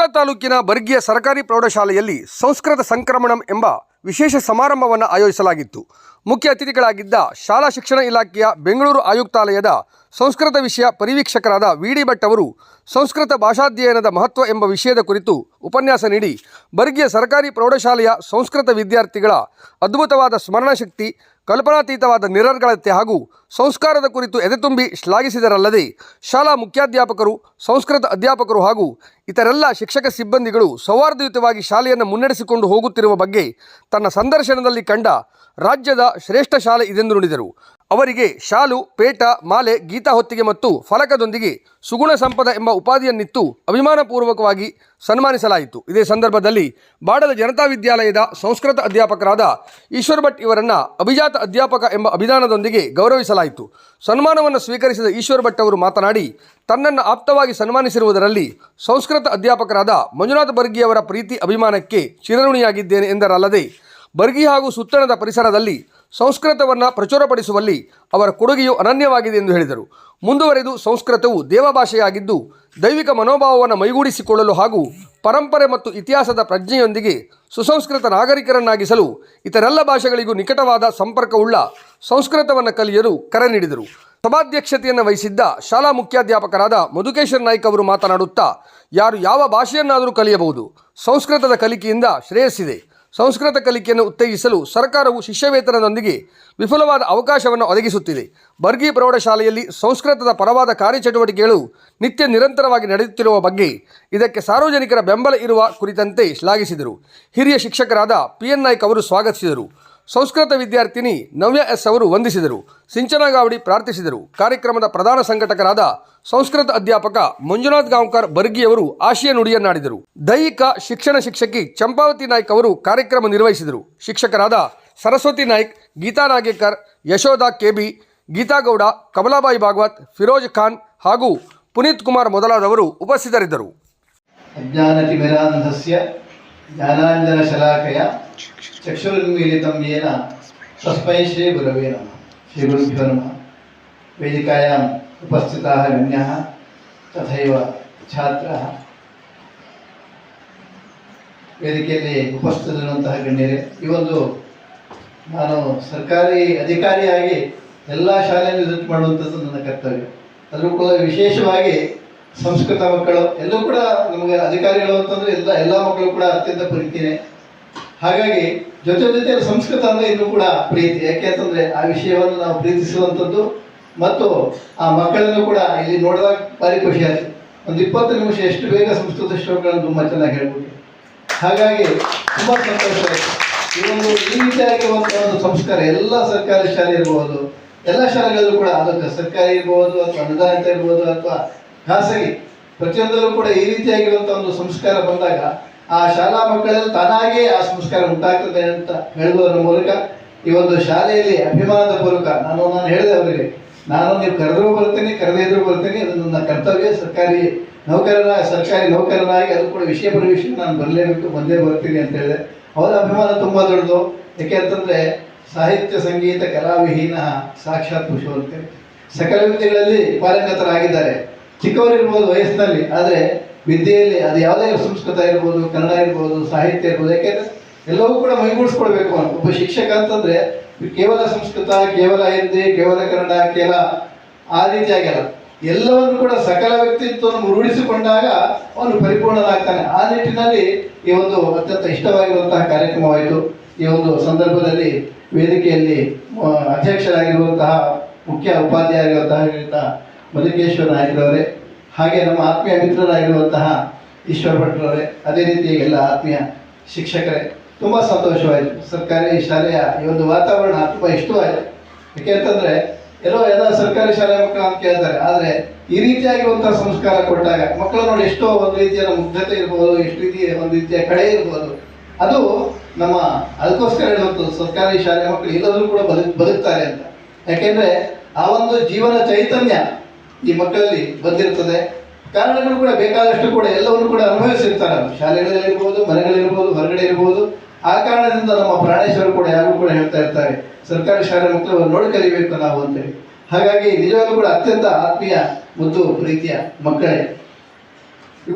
ಕುಮಟಾ ತಾಲೂಕಿನ ಬರ್ಗಿಯ ಸರ್ಕಾರಿ ಪ್ರೌಢಶಾಲೆಯಲ್ಲಿ ಸಂಸ್ಕೃತ ಸಂಕ್ರಮಣಂ ಎಂಬ ವಿಶೇಷ ಸಮಾರಂಭವನ್ನು ಆಯೋಜಿಸಲಾಗಿತ್ತು. ಮುಖ್ಯ ಅತಿಥಿಗಳಾಗಿದ್ದ ಶಾಲಾ ಶಿಕ್ಷಣ ಇಲಾಖೆಯ ಬೆಂಗಳೂರು ಆಯುಕ್ತಾಲಯದ ಸಂಸ್ಕೃತ ವಿಷಯ ಪರಿವೀಕ್ಷಕರಾದ ವಿ ಡಿ ಭಟ್ ಅವರು ಸಂಸ್ಕೃತ ಭಾಷಾಧ್ಯಯನದ ಮಹತ್ವ ಎಂಬ ವಿಷಯದ ಕುರಿತು ಉಪನ್ಯಾಸ ನೀಡಿ ಬರ್ಗಿಯ ಸರ್ಕಾರಿ ಪ್ರೌಢಶಾಲೆಯ ಸಂಸ್ಕೃತ ವಿದ್ಯಾರ್ಥಿಗಳ ಅದ್ಭುತವಾದ ಸ್ಮರಣಶಕ್ತಿ ಕಲ್ಪನಾತೀತವಾದ ನಿರರ್ಗಳತೆ ಹಾಗೂ ಸಂಸ್ಕಾರದ ಕುರಿತು ಎದೆತುಂಬಿ ಶ್ಲಾಘಿಸಿದರಲ್ಲದೆ ಶಾಲಾ ಮುಖ್ಯಾಧ್ಯಾಪಕರು, ಸಂಸ್ಕೃತ ಅಧ್ಯಾಪಕರು ಹಾಗೂ ಇತರೆಲ್ಲ ಶಿಕ್ಷಕ ಸಿಬ್ಬಂದಿಗಳು ಸೌಹಾರ್ದಯುತವಾಗಿ ಶಾಲೆಯನ್ನು ಮುನ್ನಡೆಸಿಕೊಂಡು ಹೋಗುತ್ತಿರುವ ಬಗ್ಗೆ ತನ್ನ ಸಂದರ್ಶನದಲ್ಲಿ ಕಂಡ ರಾಜ್ಯದ ಶ್ರೇಷ್ಠ ಶಾಲೆ ಇದೆಂದು ನುಡಿದರು. ಅವರಿಗೆ ಶಾಲು, ಪೇಟ, ಮಾಲೆ, ಗೀತಾ ಹೊತ್ತಿಗೆ ಮತ್ತು ಫಲಕದೊಂದಿಗೆ ಸುಗುಣ ಸಂಪದ ಎಂಬ ಉಪಾಧಿಯನ್ನಿತ್ತು ಅಭಿಮಾನಪೂರ್ವಕವಾಗಿ ಸನ್ಮಾನಿಸಲಾಯಿತು. ಇದೇ ಸಂದರ್ಭದಲ್ಲಿ ಬಾಡದ ಜನತಾ ವಿದ್ಯಾಲಯದ ಸಂಸ್ಕೃತ ಅಧ್ಯಾಪಕರಾದ ಈಶ್ವರ್ ಭಟ್ ಇವರನ್ನು ಅಭಿಜಾತ ಅಧ್ಯಾಪಕ ಎಂಬ ಅಭಿದಾನದೊಂದಿಗೆ ಗೌರವಿಸಲಾಯಿತು. ಸನ್ಮಾನವನ್ನು ಸ್ವೀಕರಿಸಿದ ಈಶ್ವರ್ ಭಟ್ ಅವರು ಮಾತನಾಡಿ, ತನ್ನನ್ನು ಆಪ್ತವಾಗಿ ಸನ್ಮಾನಿಸಿರುವುದರಲ್ಲಿ ಸಂಸ್ಕೃತ ಅಧ್ಯಾಪಕರಾದ ಮಂಜುನಾಥ ಬರ್ಗಿಯವರ ಪ್ರೀತಿ ಅಭಿಮಾನಕ್ಕೆ ಚಿರಋಣಿಯಾಗಿದ್ದೇನೆ ಎಂದರಲ್ಲದೆ, ಬರ್ಗಿ ಹಾಗೂ ಸುತ್ತಣದ ಪರಿಸರದಲ್ಲಿ ಸಂಸ್ಕೃತವನ್ನು ಪ್ರಚುರಪಡಿಸುವಲ್ಲಿ ಅವರ ಕೊಡುಗೆಯು ಅನನ್ಯವಾಗಿದೆ ಎಂದು ಹೇಳಿದರು. ಮುಂದುವರೆದು ಸಂಸ್ಕೃತವು ದೇವಭಾಷೆಯಾಗಿದ್ದು, ದೈವಿಕ ಮನೋಭಾವವನ್ನು ಮೈಗೂಡಿಸಿಕೊಳ್ಳಲು ಹಾಗೂ ಪರಂಪರೆ ಮತ್ತು ಇತಿಹಾಸದ ಪ್ರಜ್ಞೆಯೊಂದಿಗೆ ಸುಸಂಸ್ಕೃತ ನಾಗರಿಕರನ್ನಾಗಿಸಲು ಇತರೆಲ್ಲ ಭಾಷೆಗಳಿಗೂ ನಿಕಟವಾದ ಸಂಪರ್ಕವುಳ್ಳ ಸಂಸ್ಕೃತವನ್ನು ಕಲಿಯಲು ಕರೆ ನೀಡಿದರು. ಸಭಾಧ್ಯಕ್ಷತೆಯನ್ನು ವಹಿಸಿದ್ದ ಶಾಲಾ ಮುಖ್ಯಾಧ್ಯಾಪಕರಾದ ಮಧುಕೇಶ್ವರ್ ನಾಯ್ಕ್ ಅವರು ಮಾತನಾಡುತ್ತಾ, ಯಾರು ಯಾವ ಭಾಷೆಯನ್ನಾದರೂ ಕಲಿಯಬಹುದು, ಸಂಸ್ಕೃತದ ಕಲಿಕೆಯಿಂದ ಶ್ರೇಯಸ್ಸಿದೆ. ಸಂಸ್ಕೃತ ಕಲಿಕೆಯನ್ನು ಉತ್ತೇಜಿಸಲು ಸರ್ಕಾರವು ಶಿಷ್ಯವೇತನದೊಂದಿಗೆ ವಿಫಲವಾದ ಅವಕಾಶವನ್ನು ಒದಗಿಸುತ್ತಿದೆ. ಬರ್ಗಿ ಪ್ರೌಢಶಾಲೆಯಲ್ಲಿ ಸಂಸ್ಕೃತದ ಪರವಾದ ಕಾರ್ಯಚಟುವಟಿಕೆಗಳು ನಿತ್ಯ ನಿರಂತರವಾಗಿ ನಡೆಯುತ್ತಿರುವ ಬಗ್ಗೆ ಇದಕ್ಕೆ ಸಾರ್ವಜನಿಕರ ಬೆಂಬಲ ಇರುವ ಕುರಿತಂತೆ ಶ್ಲಾಘಿಸಿದರು. ಹಿರಿಯ ಶಿಕ್ಷಕರಾದ ಪಿ ಎನ್ ನಾಯ್ಕ್ ಅವರು ಸ್ವಾಗತಿಸಿದರು. ಸಂಸ್ಕೃತ ವಿದ್ಯಾರ್ಥಿನಿ ನವ್ಯ ಎಸ್ ಅವರು ವಂದಿಸಿದರು. ಸಿಂಚನಗಾವಡಿ ಪ್ರಾರ್ಥಿಸಿದರು. ಕಾರ್ಯಕ್ರಮದ ಪ್ರಧಾನ ಸಂಘಟಕರಾದ ಸಂಸ್ಕೃತ ಅಧ್ಯಾಪಕ ಮಂಜುನಾಥ್ ಗಾಂವ್ಕರ್ ಬರ್ಗಿಯವರು ಆಶಯ ನುಡಿಯನ್ನಾಡಿದರು. ದೈಹಿಕ ಶಿಕ್ಷಣ ಶಿಕ್ಷಕಿ ಚಂಪಾವತಿ ನಾಯ್ಕ ಅವರು ಕಾರ್ಯಕ್ರಮ ನಿರ್ವಹಿಸಿದರು. ಶಿಕ್ಷಕರಾದ ಸರಸ್ವತಿ ನಾಯ್ಕ್, ಗೀತಾ ನಾಗೇಕರ್, ಯಶೋಧ ಕೆಬಿ ಗೀತಾಗೌಡ ಕಮಲಾಬಾಯಿ ಭಾಗವತ್, ಫಿರೋಜ್ ಖಾನ್ ಹಾಗೂ ಪುನೀತ್ ಕುಮಾರ್ ಮೊದಲಾದವರು ಉಪಸ್ಥಿತರಿದ್ದರು. ಜ್ಞಾನಾಂಜನ ಶಲಾಖಯ ಚಕ್ಷುರುನ್ಮೀಲಿತಂ ಯೇನ ತಸ್ಮೈ ಶ್ರೀ ಗುರವೇ ನಮಃ ಶ್ರೀ ಗುರುಭ್ಯೋ ನಮಃ ವೇದಿಕಾಯಾಂ ಗಣ್ಯಃ ತಥೈವ ಛಾತ್ರಃ ವೇದಿಕೆಯಲ್ಲಿ ಉಪಸ್ಥಿತರಿರುವಂತಹ ಗಣ್ಯರೇ, ಈ ಒಂದು ನಾನು ಸರ್ಕಾರಿ ಅಧಿಕಾರಿಯಾಗಿ ಎಲ್ಲ ಶಾಲೆಯನ್ನು ವಿಸಿಟ್ ಮಾಡುವಂಥದ್ದು ನನ್ನ ಕರ್ತವ್ಯ. ಅದರೂ ಕೂಡ ವಿಶೇಷವಾಗಿ ಸಂಸ್ಕೃತ ಮಕ್ಕಳು, ಎಲ್ಲೂ ಕೂಡ ನಮಗೆ ಅಧಿಕಾರಿಗಳು ಅಂತಂದ್ರೆ ಎಲ್ಲ ಎಲ್ಲ ಮಕ್ಕಳು ಕೂಡ ಅತ್ಯಂತ ಪ್ರೀತಿನೇ. ಹಾಗಾಗಿ ಜೊತೆ ಜೊತೆ ಸಂಸ್ಕೃತ ಅಂದ್ರೆ ಇನ್ನೂ ಕೂಡ ಪ್ರೀತಿ. ಯಾಕೆ ಅಂತಂದ್ರೆ ಆ ವಿಷಯವನ್ನು ನಾವು ಪ್ರೀತಿಸುವಂಥದ್ದು ಮತ್ತು ಆ ಮಕ್ಕಳನ್ನು ಕೂಡ ಇಲ್ಲಿ ನೋಡಿದಾಗ ಭಾರಿ ಖುಷಿ ಆಯ್ತು ಒಂದು ಇಪ್ಪತ್ತು ನಿಮಿಷ ಎಷ್ಟು ಬೇಗ ಸಂಸ್ಕೃತ ಶ್ಲೋಕಗಳನ್ನು ತುಂಬ ಚೆನ್ನಾಗಿ ಹೇಳ್ಬೋದು. ಹಾಗಾಗಿ ತುಂಬ ಸಂತೋಷ ಆಯ್ತು. ಈ ಒಂದು ಈ ರೀತಿಯಾಗಿರುವಂತಹ ಒಂದು ಸಂಸ್ಕಾರ ಎಲ್ಲ ಸರ್ಕಾರಿ ಶಾಲೆ ಇರಬಹುದು ಎಲ್ಲ ಶಾಲೆಗಳಲ್ಲೂ ಕೂಡ ಅದಕ್ಕೆ ಸರ್ಕಾರಿ ಇರ್ಬೋದು ಅಥವಾ ಅನುದಾನಿತ ಇರ್ಬೋದು ಅಥವಾ ಖಾಸಗಿ. ಪ್ರತಿಯೊಂದರೂ ಕೂಡ ಈ ರೀತಿಯಾಗಿರುವಂಥ ಒಂದು ಸಂಸ್ಕಾರ ಬಂದಾಗ ಆ ಶಾಲಾ ಮಕ್ಕಳಲ್ಲಿ ತಾನಾಗೇ ಆ ಸಂಸ್ಕಾರ ಉಂಟಾಗ್ತದೆ ಅಂತ ಹೇಳುವುದರ ಮೂಲಕ ಈ ಒಂದು ಶಾಲೆಯಲ್ಲಿ ಅಭಿಮಾನದ ಪೂರ್ವಕ ನಾನು ನಾನು ಹೇಳಿದೆ ಅವರಿಗೆ, ನಾನು ನೀವು ಕರೆದರೂ ಬರ್ತೀನಿ ಕರೆದೇ ಬರ್ತೀನಿ ಅದು ನನ್ನ ಕರ್ತವ್ಯ, ಸರ್ಕಾರಿ ನೌಕರರ, ಸರ್ಕಾರಿ ನೌಕರರಾಗಿ ಅದು ಕೂಡ ವಿಷಯ ಪರಿವೇಶ ನಾನು ಬರಲೇಬೇಕು, ಬಂದೇ ಬರ್ತೀನಿ ಅಂತ ಹೇಳಿದೆ. ಅವರ ಅಭಿಮಾನ ತುಂಬ ದೊಡ್ಡದು. ಯಾಕೆ ಅಂತಂದರೆ ಸಾಹಿತ್ಯ, ಸಂಗೀತ, ಕಲಾವಿಹೀನ ಸಾಕ್ಷಾತ್ ಅಂತೇಳಿ ಸಕಲ ವಿದ್ಯೆಗಳಲ್ಲಿ ಪಾರಂಗತರಾಗಿದ್ದಾರೆ ಚಿಕ್ಕವರಿರ್ಬೋದು, ವಯಸ್ಸಿನಲ್ಲಿ, ಆದರೆ ವಿದ್ಯೆಯಲ್ಲಿ ಅದು ಯಾವುದೇ ಸಂಸ್ಕೃತ ಇರ್ಬೋದು, ಕನ್ನಡ ಇರ್ಬೋದು, ಸಾಹಿತ್ಯ ಇರ್ಬೋದು, ಯಾಕೆಂದ್ರೆ ಎಲ್ಲವೂ ಕೂಡ ಮೈಗೂಡಿಸ್ಕೊಳ್ಬೇಕು ಅಂತ. ಒಬ್ಬ ಶಿಕ್ಷಕ ಅಂತಂದ್ರೆ ಕೇವಲ ಸಂಸ್ಕೃತ, ಕೇವಲ ಹಿಂದಿ, ಕೇವಲ ಕನ್ನಡ, ಕೇವಲ ಆ ರೀತಿಯಾಗಿಲ್ಲ ಎಲ್ಲವನ್ನು ಕೂಡ ಸಕಲ ವ್ಯಕ್ತಿತ್ವವನ್ನು ರೂಢಿಸಿಕೊಂಡಾಗ ಅವನು ಪರಿಪೂರ್ಣನಾಗ್ತಾನೆ. ಆ ನಿಟ್ಟಿನಲ್ಲಿ ಈ ಒಂದು ಅತ್ಯಂತ ಇಷ್ಟವಾಗಿರುವಂತಹ ಕಾರ್ಯಕ್ರಮವಾಯಿತು. ಈ ಒಂದು ಸಂದರ್ಭದಲ್ಲಿ ವೇದಿಕೆಯಲ್ಲಿ ಅಧ್ಯಕ್ಷರಾಗಿರುವಂತಹ ಮುಖ್ಯ ಉಪಾಧ್ಯಾಯರಾಗಿರುವಂತಹ ಮಧುಕೇಶ್ವರ ನಾಯ್ಕರವರೇ, ಹಾಗೆ ನಮ್ಮ ಆತ್ಮೀಯ ಮಿತ್ರರಾಗಿರುವಂತಹ ಈಶ್ವರ ಭಟ್ರವರೇ, ಅದೇ ರೀತಿ ಎಲ್ಲ ಆತ್ಮೀಯ ಶಿಕ್ಷಕರೇ, ತುಂಬ ಸಂತೋಷವಾಯಿತು. ಸರ್ಕಾರಿ ಶಾಲೆಯ ಈ ಒಂದು ವಾತಾವರಣ ತುಂಬ ಇಷ್ಟವಾಯಿತು. ಯಾಕೆ ಅಂತಂದ್ರೆ, ಎಲ್ಲೋ ಎಲ್ಲ ಸರ್ಕಾರಿ ಶಾಲೆ ಮಕ್ಕಳು ಅಂತ ಕೇಳ್ತಾರೆ, ಆದರೆ ಈ ರೀತಿಯಾಗಿರುವಂತಹ ಸಂಸ್ಕಾರ ಕೊಟ್ಟಾಗ ಮಕ್ಕಳು ನೋಡಿ ಎಷ್ಟೋ ಒಂದು ರೀತಿಯ ಮುಗ್ಧತೆ ಇರ್ಬೋದು, ಎಷ್ಟು ರೀತಿಯ ಒಂದು ರೀತಿಯ ಕಳೆ ಇರ್ಬೋದು. ಅದು ನಮ್ಮ ಅದಕ್ಕೋಸ್ಕರ ಹೇಳುವಂಥದ್ದು, ಸರ್ಕಾರಿ ಶಾಲೆ ಮಕ್ಕಳು ಎಲ್ಲರೂ ಕೂಡ ಬದುಕ್, ಬದುಕ್ತಾರೆ ಅಂತ. ಯಾಕೆಂದರೆ, ಆ ಒಂದು ಜೀವನ ಚೈತನ್ಯ ಈ ಮಕ್ಕಳಲ್ಲಿ ಬಂದಿರ್ತದೆ. ಕಾರಣಗಳು ಕೂಡ ಬೇಕಾದಷ್ಟು ಕೂಡ ಎಲ್ಲವನ್ನು ಕೂಡ ಅನುಭವಿಸಿರ್ತಾರೆ. ಶಾಲೆಗಳಲ್ಲಿರ್ಬೋದು, ಮನೆಗಳಿರ್ಬೋದು ಹೊರಗಡೆ ಇರ್ಬೋದು ಆ ಕಾರಣದಿಂದ ನಮ್ಮ ಪ್ರಾಣೇಶ್ವರು ಕೂಡ ಯಾರು ಕೂಡ ಹೇಳ್ತಾ ಇರ್ತಾರೆ, ಸರ್ಕಾರಿ ಶಾಲೆ ಮಕ್ಕಳು ನೋಡಿ ಕಲಿಬೇಕು ನಾವು ಅಂತೇಳಿ. ಹಾಗಾಗಿ ನಿಜವಾಗ್ಲೂ ಕೂಡ ಅತ್ಯಂತ ಆತ್ಮೀಯ ಮತ್ತು ಪ್ರೀತಿಯ ಮಕ್ಕಳೇ.